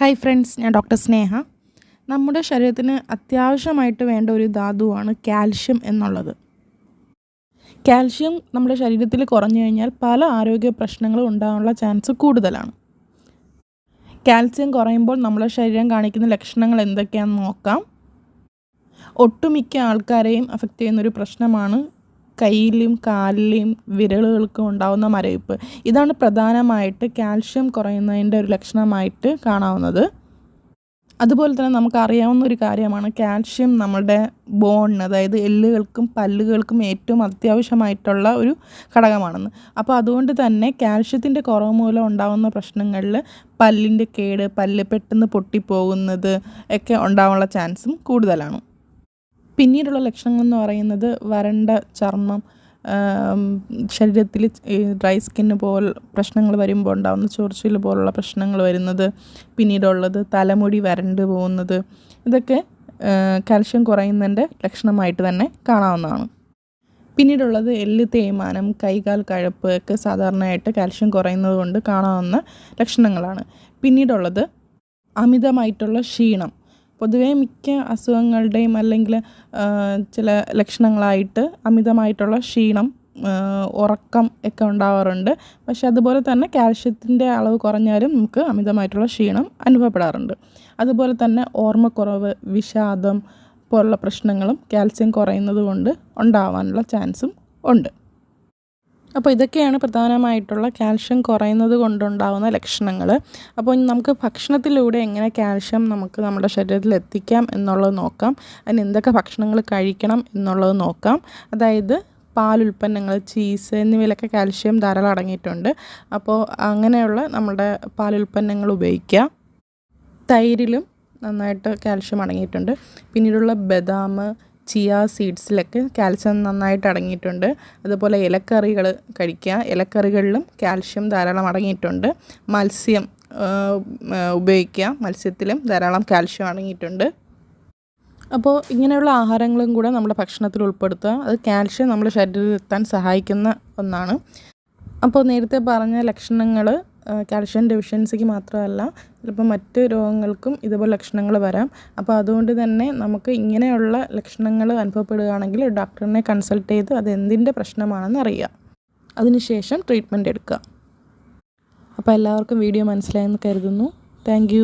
Hi friends ഞാൻ doctor Sneha. നമ്മുടെ ശരീരത്തിന് അത്യാവശ്യമായിട്ട് വേണ്ട ഒരു ധാതുവാണ് കാൽഷ്യം എന്നുള്ളത്. കാൽഷ്യം നമ്മുടെ ശരീരത്തിൽ കുറഞ്ഞു കഴിഞ്ഞാൽ പല ആരോഗ്യ പ്രശ്നങ്ങളും ഉണ്ടാകാനുള്ള ചാൻസ് കൂടുതലാണ്. കാൽസ്യം കുറയുമ്പോൾ നമ്മുടെ ശരീരം കാണിക്കുന്ന ലക്ഷണങ്ങൾ എന്തൊക്കെയാണെന്ന് നോക്കാം. ഒട്ടുമിക്ക ആൾക്കാരെയും അഫക്റ്റ് ചെയ്യുന്നൊരു പ്രശ്നമാണ് കയ്യിലും കാലിലെയും വിരലുകൾക്കും ഉണ്ടാകുന്ന മരവിപ്പ്. ഇതാണ് പ്രധാനമായിട്ട് കാൽഷ്യം കുറയുന്നതിന്റെ ഒരു ലക്ഷണമായിട്ട് കാണാവുന്നത്. അതുപോലെ തന്നെ നമുക്കറിയാവുന്ന ഒരു കാര്യമാണ് കാൽഷ്യം നമ്മുടെ ബോണിന് അതായത് എല്ലുകൾക്കും പല്ലുകൾക്കും ഏറ്റവും അത്യാവശ്യമായിട്ടുള്ള ഒരു ഘടകമാണെന്ന്. അപ്പോൾ അതുകൊണ്ട് തന്നെ കാൽഷ്യത്തിന്റെ കുറവ് മൂലം ഉണ്ടാകുന്ന പ്രശ്നങ്ങളിൽ പല്ലിന്റെ കേട് പല്ല് പെട്ടെന്ന് പൊട്ടിപ്പോകുന്നത് ഒക്കെ ഉണ്ടാവാനുള്ള ചാൻസും കൂടുതലാണ്. പിന്നീടുള്ള ലക്ഷണങ്ങൾ എന്ന് പറയുന്നത് വരണ്ട ചർമ്മം ശരീരത്തിൽ ഡ്രൈ സ്കിന്ന് പോൽ പ്രശ്നങ്ങൾ വരുമ്പോൾ ഉണ്ടാകുന്ന ചൊറിച്ചിൽ പോലുള്ള പ്രശ്നങ്ങൾ വരുന്നത് പിന്നീടുള്ളത് തലമുടി വരണ്ട് പോകുന്നത്. ഇതൊക്കെ കാൽഷ്യം കുറയുന്നതിന്റെ ലക്ഷണമായിട്ട് തന്നെ കാണാവുന്നതാണ്. പിന്നീടുള്ളത് എല്ല് തേയ്മാനം കൈകാൽ കഴപ്പ് ഒക്കെ സാധാരണയായിട്ട് കാൽഷ്യം കുറയുന്നത് കൊണ്ട് കാണാവുന്ന ലക്ഷണങ്ങളാണ്. പിന്നീടുള്ളത് അമിതമായിട്ടുള്ള ക്ഷീണം പൊതുവേ മിക്ക അസുഖങ്ങളുടെയും അല്ലെങ്കിൽ ചില ലക്ഷണങ്ങളായിട്ട് അമിതമായിട്ടുള്ള ക്ഷീണം ഉറക്കം ഒക്കെ ഉണ്ടാവാറുണ്ട്. പക്ഷെ അതുപോലെ തന്നെ കാൽഷ്യത്തിന്റെ അളവ് കുറഞ്ഞാലും നമുക്ക് അമിതമായിട്ടുള്ള ക്ഷീണം അനുഭവപ്പെടാറുണ്ട്. അതുപോലെ തന്നെ ഓർമ്മക്കുറവ് വിഷാദം പോലുള്ള പ്രശ്നങ്ങളും കാൽസ്യം കുറയുന്നത് കൊണ്ട് ഉണ്ടാവാനുള്ള ചാൻസും ഉണ്ട്. അപ്പോൾ ഇതൊക്കെയാണ് പ്രധാനമായിട്ടുള്ള കാൽഷ്യം കുറയുന്നത് കൊണ്ടുണ്ടാകുന്ന ലക്ഷണങ്ങൾ. അപ്പോൾ നമുക്ക് ഭക്ഷണത്തിലൂടെ എങ്ങനെ കാൽഷ്യം നമുക്ക് നമ്മുടെ ശരീരത്തിൽ എത്തിക്കാം എന്നുള്ളത് നോക്കാം. അതിന് എന്തൊക്കെ ഭക്ഷണങ്ങൾ കഴിക്കണം എന്നുള്ളത് നോക്കാം. അതായത് പാലുൽപ്പന്നങ്ങൾ ചീസ് എന്നിവയിലൊക്കെ കാൽഷ്യം ധാരാളം അടങ്ങിയിട്ടുണ്ട്. അപ്പോൾ അങ്ങനെയുള്ള നമ്മുടെ പാലുൽപ്പന്നങ്ങൾ ഉപയോഗിക്കാം തൈരിലും നന്നായിട്ട് കാൽഷ്യം അടങ്ങിയിട്ടുണ്ട്. പിന്നീടുള്ള ബദാം ചിയ സീഡ്സിലൊക്കെ കാൽസ്യം നന്നായിട്ട് അടങ്ങിയിട്ടുണ്ട്. അതുപോലെ ഇലക്കറികൾ കഴിക്കുക. ഇലക്കറികളിലും കാൽഷ്യം ധാരാളം അടങ്ങിയിട്ടുണ്ട്. മത്സ്യം ഉപയോഗിക്കുക. മത്സ്യത്തിലും ധാരാളം കാൽഷ്യം അടങ്ങിയിട്ടുണ്ട്. അപ്പോൾ ഇങ്ങനെയുള്ള ആഹാരങ്ങളും കൂടെ നമ്മുടെ ഭക്ഷണത്തിൽ ഉൾപ്പെടുത്തുക. അത് കാൽഷ്യം നമ്മുടെ ശരീരത്തിൽ എത്താൻ സഹായിക്കുന്ന ഒന്നാണ്. അപ്പോൾ നേരത്തെ പറഞ്ഞ ലക്ഷണങ്ങൾ കാൽഷ്യം ഡെഫിഷ്യൻസിക്ക് മാത്രമല്ല ചിലപ്പോൾ മറ്റ് രോഗങ്ങൾക്കും ഇതുപോലെ ലക്ഷണങ്ങൾ വരാം. അപ്പോൾ അതുകൊണ്ട് തന്നെ നമുക്ക് ഇങ്ങനെയുള്ള ലക്ഷണങ്ങൾ അനുഭവപ്പെടുകയാണെങ്കിൽ ഡോക്ടറിനെ കൺസൾട്ട് ചെയ്ത് അത് എന്തിന്റെ പ്രശ്നമാണെന്ന് അറിയുക. അതിനുശേഷം ട്രീറ്റ്മെന്റ് എടുക്കുക. അപ്പോൾ എല്ലാവർക്കും വീഡിയോ മനസ്സിലായെന്ന് കരുതുന്നു. താങ്ക്